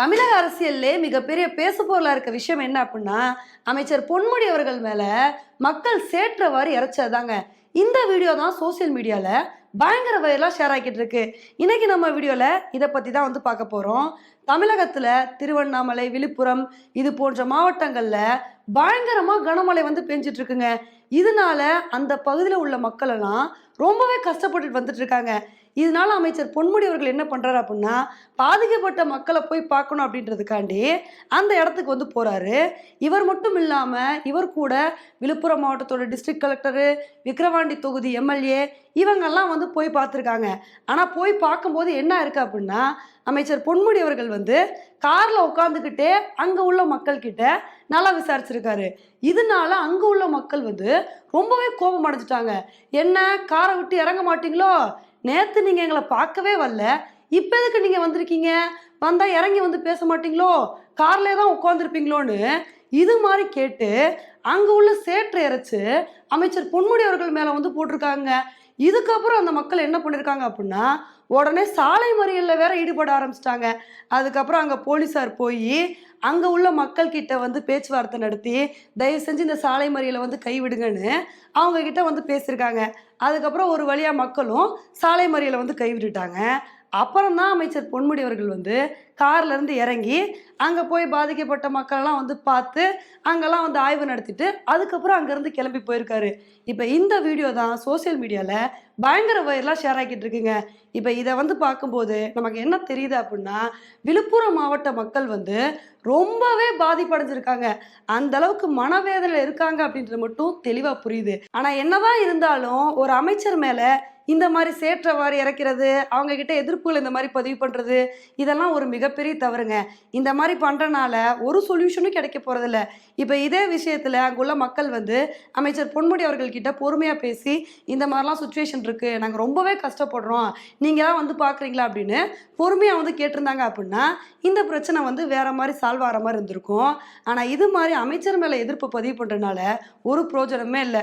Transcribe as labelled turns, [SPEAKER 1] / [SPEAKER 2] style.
[SPEAKER 1] தமிழக அரசியல்லே மிகப்பெரிய பேசு இருக்க விஷயம் என்ன அப்படின்னா அமைச்சர் பொன்முடி அவர்கள் மேலே மக்கள் சேற்றவாறு இறைச்சதாங்க இந்த வீடியோ தான் சோசியல் மீடியாவில் பயங்கர வயலாக ஷேர் ஆகிட்டு இருக்கு இன்னைக்கு நம்ம வீடியோவில் இதை பற்றி தான் வந்து பார்க்க போகிறோம் தமிழகத்தில் திருவண்ணாமலை விழுப்புரம் இது போன்ற மாவட்டங்களில் பயங்கரமாக கனமழை வந்து பெஞ்சிட்ருக்குங்க இதனால அந்த பகுதியில் உள்ள மக்கள் எல்லாம் ரொம்பவே கஷ்டப்பட்டுட்டு வந்துட்டு இருக்காங்க இதனால அமைச்சர் பொன்முடி அவர்கள் என்ன பண்றாரு அப்படின்னா பாதிக்கப்பட்ட மக்களை போய் பார்க்கணும் அப்படின்றதுக்காண்டி அந்த இடத்துக்கு வந்து போறாரு. இவர் மட்டும் இல்லாம இவர் கூட விழுப்புரம் மாவட்டத்தோட டிஸ்ட்ரிக்ட் கலெக்டரு விக்கிரவாண்டி தொகுதி எம்எல்ஏ இவங்கெல்லாம் வந்து போய் பார்த்துருக்காங்க. ஆனா போய் பார்க்கும்போது என்ன இருக்கு அப்படின்னா அமைச்சர் பொன்முடி அவர்கள் வந்து கார்ல உட்காந்துக்கிட்டே அங்க உள்ள மக்கள் கிட்ட நல்லா விசாரிச்சிருக்காரு. இதனால அங்க உள்ள மக்கள் வந்து ரொம்பவே கோபம் அடைஞ்சிட்டாங்க. என்ன காரை விட்டு இறங்க மாட்டீங்களோ? நேற்று நீங்கள் எங்களை பார்க்கவே வரல. இப்போ எதுக்கு நீங்கள் வந்திருக்கீங்க? வந்தால் இறங்கி வந்து பேச மாட்டீங்களோ? கார்லேயே தான் உட்காந்துருப்பீங்களோன்னு இது மாதிரி கேட்டு அங்கே உள்ள சேற்றை இறைச்சு அமைச்சர் பொன்முடி அவர்கள் மேலே வந்து போட்டிருக்காங்க. இதுக்கப்புறம் அந்த மக்கள் என்ன பண்ணியிருக்காங்க அப்படின்னா உடனே சாலை மறியலில் வேற ஈடுபட ஆரம்பிச்சிட்டாங்க. அதுக்கப்புறம் அங்கே போலீஸார் போய் அங்கே உள்ள மக்கள் கிட்ட வந்து பேச்சுவார்த்தை நடத்தி தயவு செஞ்சு இந்த சாலை மறியலை வந்து கைவிடுங்கன்னு அவங்க கிட்ட வந்து பேசியிருக்காங்க. அதுக்கப்புறம் ஒரு வழியாக மக்களும் சாலை மறியலை வந்து கைவிட்டுட்டாங்க. அப்புறம் தான் அமைச்சர் பொன்முடி அவர்கள் வந்து கார்லேருந்து இறங்கி அங்கே போய் பாதிக்கப்பட்ட மக்கள்லாம் வந்து பார்த்து அங்கெல்லாம் வந்து ஆய்வு நடத்திட்டு அதுக்கப்புறம் அங்கேருந்து கிளம்பி போயிருக்காரு. இப்போ இந்த வீடியோ தான் சோஷியல் மீடியாவில் பயங்கர வயர்லாம் ஷேர் ஆகிட்டு இருக்குங்க. இப்போ இதை வந்து பார்க்கும்போது நமக்கு என்ன தெரியுது அப்படின்னா விழுப்புரம் மாவட்ட மக்கள் வந்து ரொம்பவே பாதிப்படைஞ்சிருக்காங்க. அந்த அளவுக்கு மனவேதனையில் இருக்காங்க அப்படின்றது மட்டும் தெளிவாக புரியுது. ஆனால் என்னதான் இருந்தாலும் ஒரு அமைச்சர் மேலே இந்த மாதிரி சேற்றவாறு இறக்கிறது அவங்க கிட்ட எதிர்ப்புகள் இந்த மாதிரி பதிவு பண்ணுறது இதெல்லாம் ஒரு மிகப்பெரிய தவறுங்க. இந்த மாதிரி பண்ணுறனால ஒரு சொல்யூஷனும் கிடைக்க போகிறதில்ல இப்போ இதே விஷயத்தில் அங்குள்ள மக்கள் வந்து அமைச்சர் பொன்முடி அவர்கள்கிட்ட பொறுமையாக பேசி இந்த மாதிரிலாம் சுச்சுவேஷன் இருக்குது நாங்கள் ரொம்பவே கஷ்டப்படுறோம் நீங்களாம் வந்து பார்க்குறீங்களா அப்படின்னு பொறுமையாக வந்து கேட்டிருந்தாங்க அப்படின்னா இந்த பிரச்சனை வந்து வேற மாதிரி சால்வ் ஆகிற மாதிரி இருந்திருக்கும். ஆனால் இது மாதிரி அமைச்சர் மேலே எதிர்ப்பு பதிவு பண்ணுறதுனால ஒரு பிரோஜனமே இல்லை.